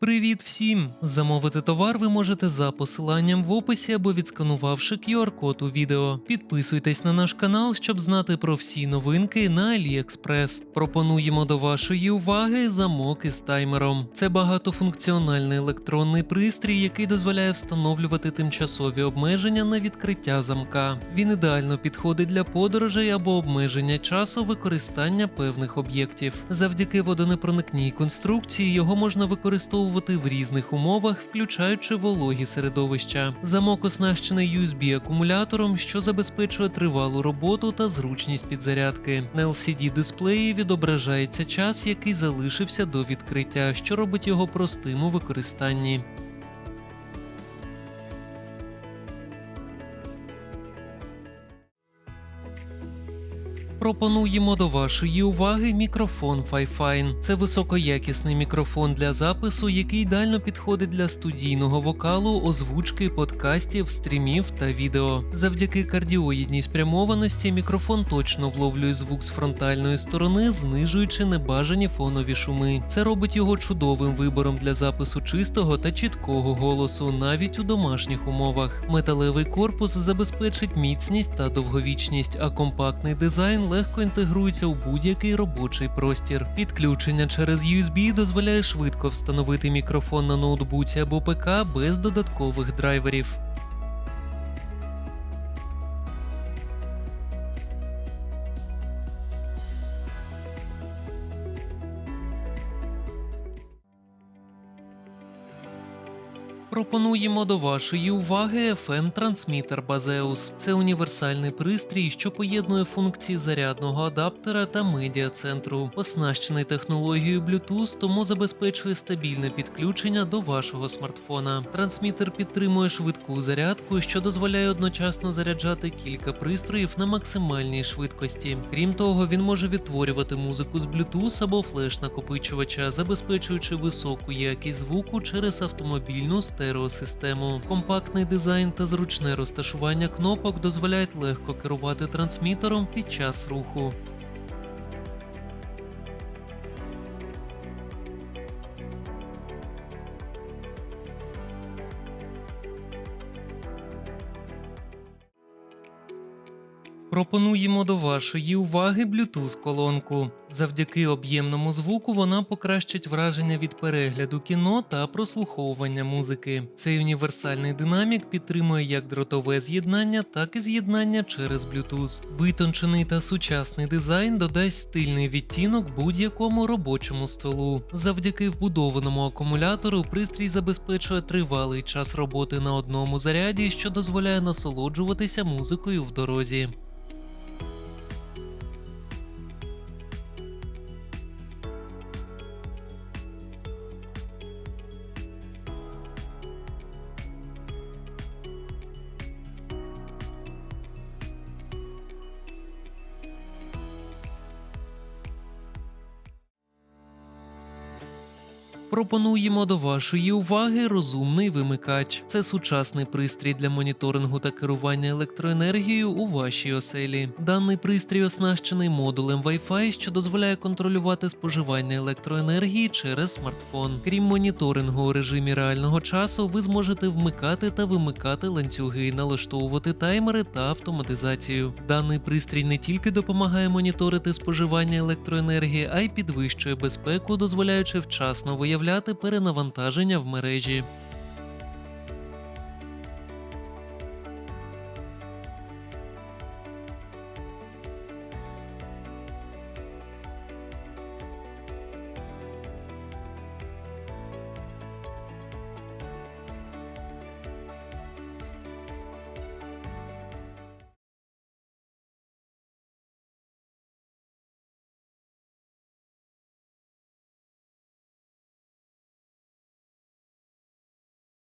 Привіт всім! Замовити товар ви можете за посиланням в описі або відсканувавши QR-код у відео. Підписуйтесь на наш канал, щоб знати про всі новинки на AliExpress. Пропонуємо до вашої уваги замок із таймером. Це багатофункціональний електронний пристрій, який дозволяє встановлювати тимчасові обмеження на відкриття замка. Він ідеально підходить для подорожей або обмеження часу використання певних об'єктів. Завдяки водонепроникній конструкції його можна використовувати в різних умовах, включаючи вологі середовища. Замок оснащений USB-акумулятором, що забезпечує тривалу роботу та зручність підзарядки. На LCD дисплеї відображається час, який залишився до відкриття, що робить його простим у використанні. Пропонуємо до вашої уваги мікрофон Fifine. Це високоякісний мікрофон для запису, який ідеально підходить для студійного вокалу, озвучки, подкастів, стрімів та відео. Завдяки кардіоїдній спрямованості мікрофон точно вловлює звук з фронтальної сторони, знижуючи небажані фонові шуми. Це робить його чудовим вибором для запису чистого та чіткого голосу, навіть у домашніх умовах. Металевий корпус забезпечить міцність та довговічність, а компактний дизайн легко інтегрується у будь-який робочий простір. Підключення через USB дозволяє швидко встановити мікрофон на ноутбуці або ПК без додаткових драйверів. Пропонуємо до вашої уваги FM трансмітер Базеус. Це універсальний пристрій, що поєднує функції зарядного адаптера та медіа-центру. Оснащений технологією Bluetooth, тому забезпечує стабільне підключення до вашого смартфона. Трансмітер підтримує швидку зарядку, що дозволяє одночасно заряджати кілька пристроїв на максимальній швидкості. Крім того, він може відтворювати музику з Bluetooth або флеш-накопичувача, забезпечуючи високу якість звуку через автомобільну стереосистему. Компактний дизайн та зручне розташування кнопок дозволяють легко керувати трансмітером під час руху. Пропонуємо до вашої уваги Bluetooth колонку. Завдяки об'ємному звуку вона покращить враження від перегляду кіно та прослуховування музики. Цей універсальний динамік підтримує як дротове з'єднання, так і з'єднання через Bluetooth. Витончений та сучасний дизайн додасть стильний відтінок будь-якому робочому столу. Завдяки вбудованому акумулятору пристрій забезпечує тривалий час роботи на одному заряді, що дозволяє насолоджуватися музикою в дорозі. Пропонуємо до вашої уваги розумний вимикач. Це сучасний пристрій для моніторингу та керування електроенергією у вашій оселі. Даний пристрій оснащений модулем Wi-Fi, що дозволяє контролювати споживання електроенергії через смартфон. Крім моніторингу у режимі реального часу, ви зможете вмикати та вимикати ланцюги, налаштовувати таймери та автоматизацію. Даний пристрій не тільки допомагає моніторити споживання електроенергії, а й підвищує безпеку, дозволяючи вчасно виявляти перенавантаження в мережі.